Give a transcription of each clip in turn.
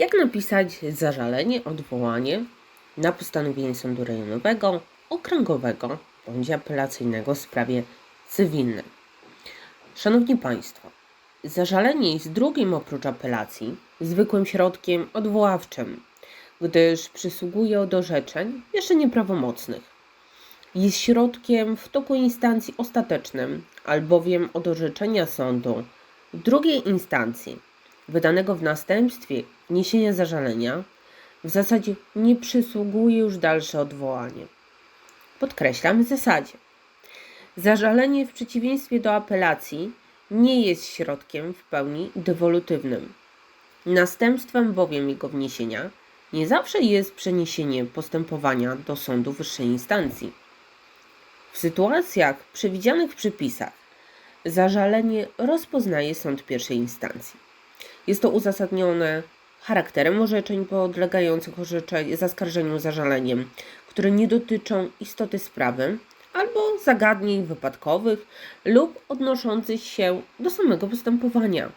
Jak napisać zażalenie, odwołanie na postanowienie sądu rejonowego, okręgowego bądź apelacyjnego w sprawie cywilnej? Szanowni Państwo, zażalenie jest drugim oprócz apelacji zwykłym środkiem odwoławczym, gdyż przysługuje od orzeczeń jeszcze nieprawomocnych. Jest środkiem w toku instancji ostatecznym, albowiem od orzeczenia sądu drugiej instancji, wydanego w następstwie wniesienia zażalenia, w zasadzie nie przysługuje już dalsze odwołanie. Podkreślam w zasadzie. Zażalenie w przeciwieństwie do apelacji nie jest środkiem w pełni dewolutywnym. Następstwem bowiem jego wniesienia nie zawsze jest przeniesienie postępowania do sądu wyższej instancji. W sytuacjach przewidzianych w przepisach zażalenie rozpoznaje sąd pierwszej instancji. Jest to uzasadnione charakterem orzeczeń podlegających orzeczeń, zaskarżeniu zażaleniem, które nie dotyczą istoty sprawy albo zagadnień wypadkowych lub odnoszących się do samego postępowania.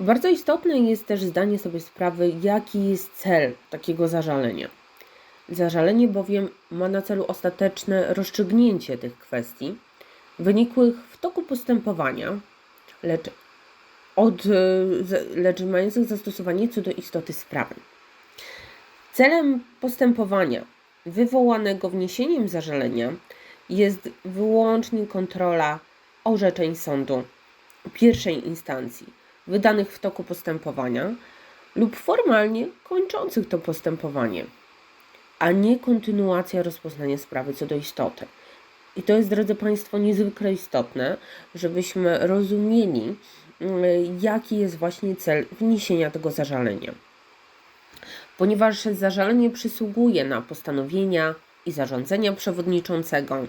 Bardzo istotne jest też zdanie sobie sprawy, jaki jest cel takiego zażalenia. Zażalenie bowiem ma na celu ostateczne rozstrzygnięcie tych kwestii wynikłych w toku postępowania, lecz, od, e, lecz mających zastosowanie co do istoty sprawy. Celem postępowania wywołanego wniesieniem zażalenia jest wyłącznie kontrola orzeczeń sądu pierwszej instancji wydanych w toku postępowania lub formalnie kończących to postępowanie, a nie kontynuacja rozpoznania sprawy co do istoty. I to jest, drodzy Państwo, niezwykle istotne, żebyśmy rozumieli, jaki jest właśnie cel wniesienia tego zażalenia. Ponieważ zażalenie przysługuje na postanowienia i zarządzenia przewodniczącego,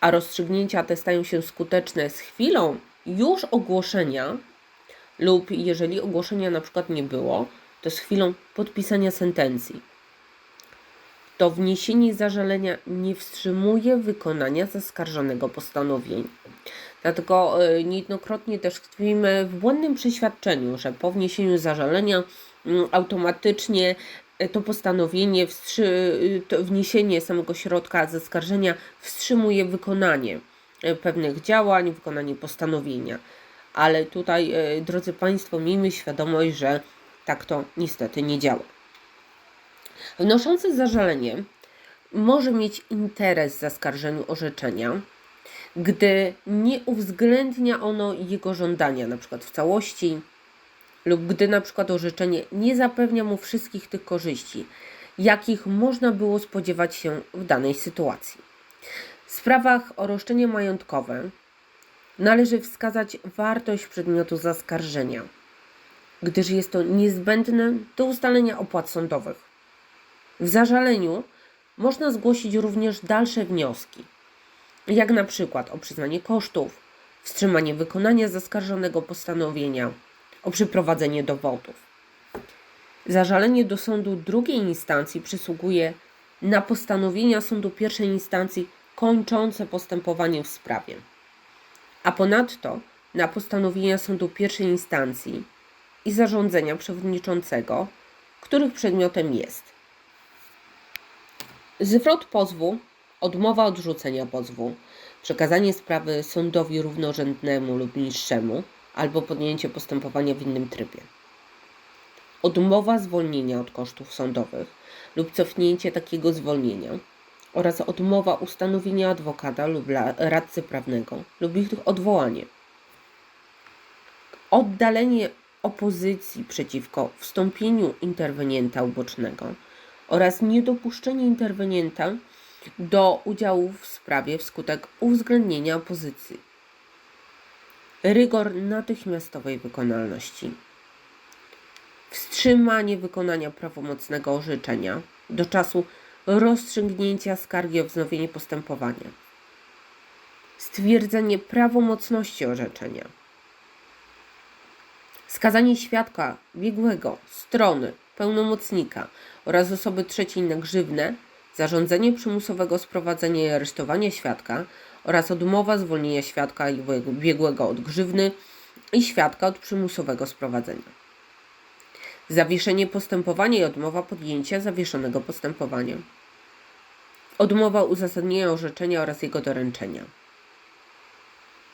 a rozstrzygnięcia te stają się skuteczne z chwilą już ogłoszenia, lub jeżeli ogłoszenia na przykład nie było, to z chwilą podpisania sentencji to wniesienie zażalenia nie wstrzymuje wykonania zaskarżonego postanowień. Dlatego y, niejednokrotnie też tkwimy w błędnym przeświadczeniu, że po wniesieniu zażalenia mm, automatycznie y, to postanowienie, y, to wniesienie samego środka zaskarżenia wstrzymuje wykonanie pewnych działań, wykonanie postanowienia. Ale tutaj, drodzy Państwo, miejmy świadomość, że tak to niestety nie działa. Wnoszący zażalenie może mieć interes w zaskarżeniu orzeczenia, gdy nie uwzględnia ono jego żądania, np. w całości, lub gdy na przykład orzeczenie nie zapewnia mu wszystkich tych korzyści, jakich można było spodziewać się w danej sytuacji. W sprawach o roszczenie majątkowe należy wskazać wartość przedmiotu zaskarżenia, gdyż jest to niezbędne do ustalenia opłat sądowych. W zażaleniu można zgłosić również dalsze wnioski, jak na przykład o przyznanie kosztów, wstrzymanie wykonania zaskarżonego postanowienia, o przeprowadzenie dowodów. Zażalenie do sądu drugiej instancji przysługuje na postanowienia sądu pierwszej instancji kończące postępowanie w sprawie, a ponadto na postanowienia sądu pierwszej instancji i zarządzenia przewodniczącego, których przedmiotem jest Zwrot pozwu, odmowa odrzucenia pozwu, przekazanie sprawy sądowi równorzędnemu lub niższemu albo podjęcie postępowania w innym trybie. Odmowa zwolnienia od kosztów sądowych lub cofnięcie takiego zwolnienia oraz odmowa ustanowienia adwokata lub radcy prawnego lub ich odwołanie. Oddalenie opozycji przeciwko wstąpieniu interwenienta ubocznego oraz niedopuszczenie interwenienta do udziału w sprawie wskutek uwzględnienia opozycji. Rygor natychmiastowej wykonalności. Wstrzymanie wykonania prawomocnego orzeczenia do czasu rozstrzygnięcia skargi o wznowienie postępowania. Stwierdzenie prawomocności orzeczenia. Skazanie świadka, biegłego, strony, pełnomocnika oraz osoby trzeciej na grzywnę, zarządzenie przymusowego sprowadzenia i aresztowania świadka oraz odmowa zwolnienia świadka i biegłego od grzywny i świadka od przymusowego sprowadzenia. zawieszenie postępowania i odmowa podjęcia zawieszonego postępowania, odmowa uzasadnienia orzeczenia oraz jego doręczenia,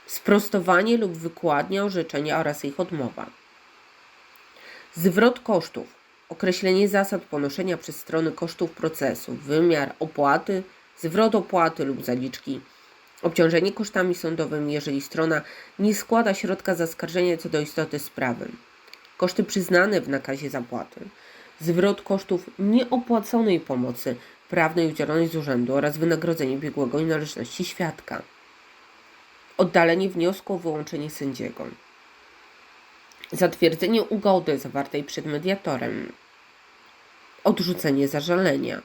sprostowanie lub wykładnia orzeczenia oraz ich odmowa, zwrot kosztów, określenie zasad ponoszenia przez strony kosztów procesu, wymiar opłaty, zwrot opłaty lub zaliczki, obciążenie kosztami sądowymi, jeżeli strona nie składa środka zaskarżenia co do istoty sprawy, koszty przyznane w nakazie zapłaty, zwrot kosztów nieopłaconej pomocy prawnej udzielonej z urzędu oraz wynagrodzenie biegłego i należności świadka, oddalenie wniosku o wyłączenie sędziego, zatwierdzenie ugody zawartej przed mediatorem, odrzucenie zażalenia,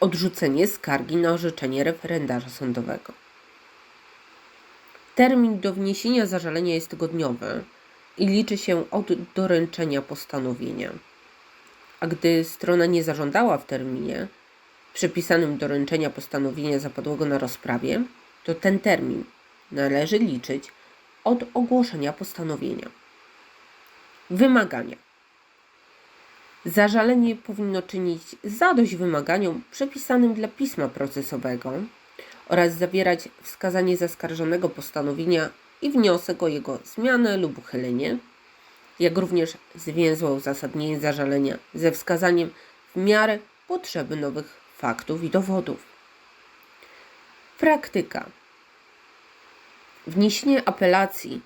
odrzucenie skargi na orzeczenie referendarza sądowego. Termin do wniesienia zażalenia jest tygodniowy i liczy się od doręczenia postanowienia. A gdy strona nie zażądała w terminie przepisanym doręczenia postanowienia zapadłego na rozprawie, to ten termin należy liczyć od ogłoszenia postanowienia. Wymagania. Zażalenie powinno czynić zadość wymaganiom przepisanym dla pisma procesowego oraz zawierać wskazanie zaskarżonego postanowienia i wniosek o jego zmianę lub uchylenie, jak również zwięzłe uzasadnienie zażalenia ze wskazaniem w miarę potrzeby nowych faktów i dowodów. Praktyka. Wniesienie apelacji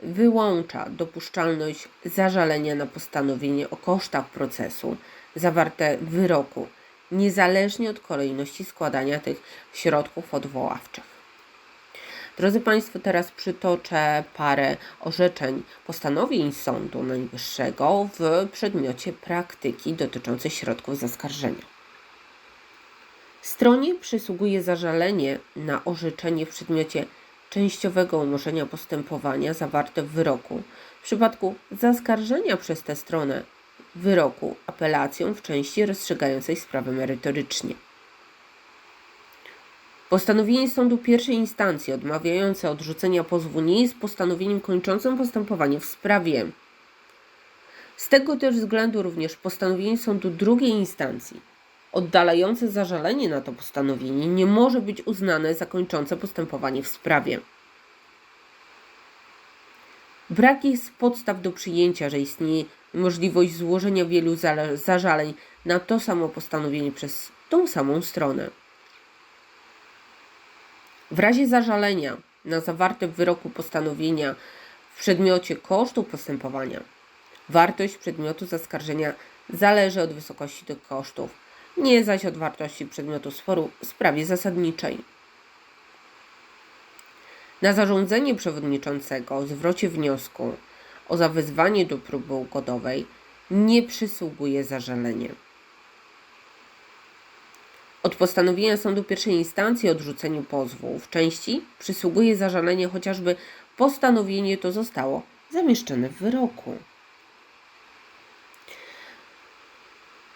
wyłącza dopuszczalność zażalenia na postanowienie o kosztach procesu zawarte w wyroku, niezależnie od kolejności składania tych środków odwoławczych. Drodzy Państwo, teraz przytoczę parę orzeczeń postanowień Sądu Najwyższego w przedmiocie praktyki dotyczącej środków zaskarżenia. Stronie przysługuje zażalenie na orzeczenie w przedmiocie częściowego umorzenia postępowania zawarte w wyroku w przypadku zaskarżenia przez tę stronę wyroku apelacją w części rozstrzygającej sprawę merytorycznie. Postanowienie sądu pierwszej instancji odmawiające odrzucenia pozwu nie jest postanowieniem kończącym postępowanie w sprawie. Z tego też względu również postanowienie sądu drugiej instancji oddalające zażalenie na to postanowienie nie może być uznane za kończące postępowanie w sprawie. Brak jest podstaw do przyjęcia, że istnieje możliwość złożenia wielu zażaleń na to samo postanowienie przez tą samą stronę. W razie zażalenia na zawarte w wyroku postanowienia w przedmiocie kosztów postępowania, wartość przedmiotu zaskarżenia zależy od wysokości tych kosztów nie zaś od wartości przedmiotu sporu w sprawie zasadniczej. Na zarządzenie przewodniczącego o zwrocie wniosku o zawezwanie do próby ugodowej nie przysługuje zażalenie. Od postanowienia sądu pierwszej instancji o odrzuceniu pozwu w części przysługuje zażalenie, chociażby postanowienie to zostało zamieszczone w wyroku.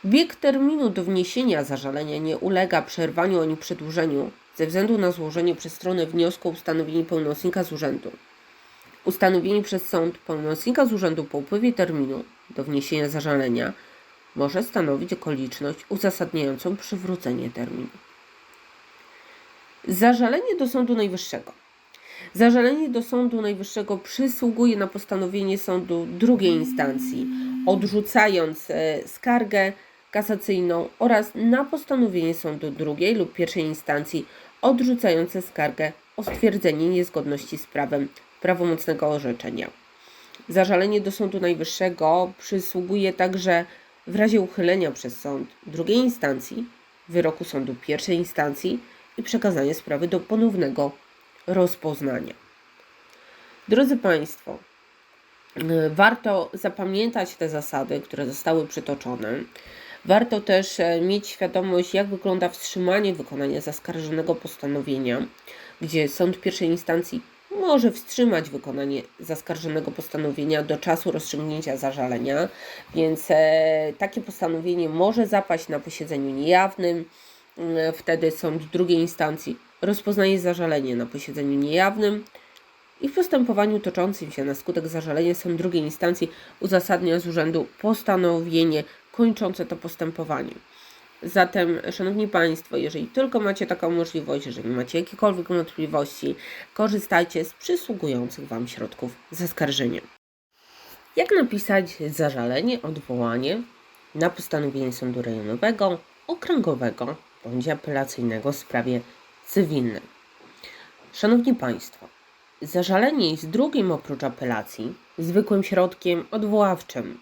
Bieg terminu do wniesienia zażalenia nie ulega przerwaniu ani przedłużeniu ze względu na złożenie przez stronę wniosku o ustanowienie pełnomocnika z urzędu. Ustanowienie przez sąd pełnomocnika z urzędu po upływie terminu do wniesienia zażalenia może stanowić okoliczność uzasadniającą przywrócenie terminu. Zażalenie do Sądu Najwyższego. Zażalenie do Sądu Najwyższego przysługuje na postanowienie sądu drugiej instancji, odrzucając e, skargę kasacyjną oraz na postanowienie sądu drugiej lub pierwszej instancji odrzucające skargę o stwierdzenie niezgodności z prawem prawomocnego orzeczenia. Zażalenie do Sądu Najwyższego przysługuje także w razie uchylenia przez sąd drugiej instancji wyroku sądu pierwszej instancji i przekazania sprawy do ponownego rozpoznania. Drodzy Państwo, warto zapamiętać te zasady, które zostały przytoczone. Warto też e, mieć świadomość, jak wygląda wstrzymanie wykonania zaskarżonego postanowienia, gdzie sąd pierwszej instancji może wstrzymać wykonanie zaskarżonego postanowienia do czasu rozstrzygnięcia zażalenia, więc e, takie postanowienie może zapaść na posiedzeniu niejawnym. E, wtedy sąd drugiej instancji rozpoznaje zażalenie na posiedzeniu niejawnym i w postępowaniu toczącym się na skutek zażalenia sąd drugiej instancji uzasadnia z urzędu postanowienie kończące to postępowanie. Zatem, Szanowni Państwo, jeżeli tylko macie taką możliwość, jeżeli macie jakiekolwiek wątpliwości, korzystajcie z przysługujących Wam środków zaskarżenia. Jak napisać zażalenie, odwołanie na postanowienie sądu rejonowego, okręgowego bądź apelacyjnego w sprawie cywilnej? Szanowni Państwo, zażalenie jest drugim oprócz apelacji zwykłym środkiem odwoławczym,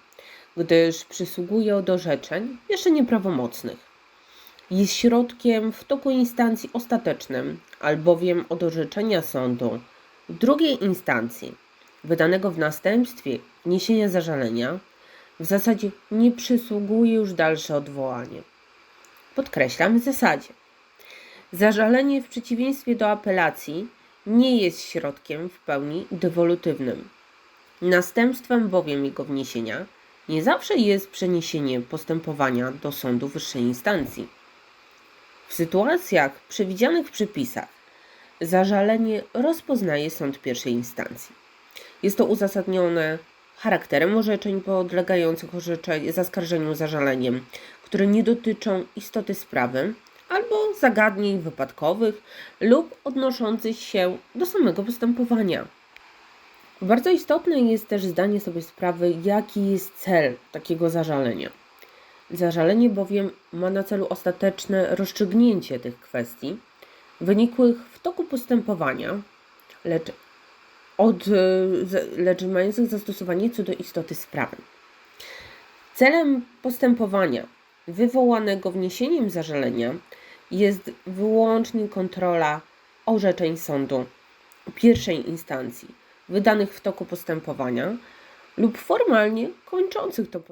gdyż przysługuje do orzeczeń jeszcze nieprawomocnych. Jest środkiem w toku instancji ostatecznym, albowiem od orzeczenia sądu drugiej instancji wydanego w następstwie wniesienia zażalenia w zasadzie nie przysługuje już dalsze odwołanie. Podkreślam w zasadzie. Zażalenie w przeciwieństwie do apelacji nie jest środkiem w pełni dewolutywnym. Następstwem bowiem jego wniesienia nie zawsze jest przeniesienie postępowania do sądu wyższej instancji. W sytuacjach przewidzianych w przepisach zażalenie rozpoznaje sąd pierwszej instancji. Jest to uzasadnione charakterem orzeczeń podlegających orzeczeń, zaskarżeniu zażaleniem, które nie dotyczą istoty sprawy albo zagadnień wypadkowych lub odnoszących się do samego postępowania. Bardzo istotne jest też zdanie sobie sprawy, jaki jest cel takiego zażalenia. Zażalenie bowiem ma na celu ostateczne rozstrzygnięcie tych kwestii wynikłych w toku postępowania, lecz, od, e, lecz mających zastosowanie co do istoty sprawy. Celem postępowania wywołanego wniesieniem zażalenia jest wyłącznie kontrola orzeczeń sądu pierwszej instancji wydanych w toku postępowania lub formalnie kończących to postępowanie.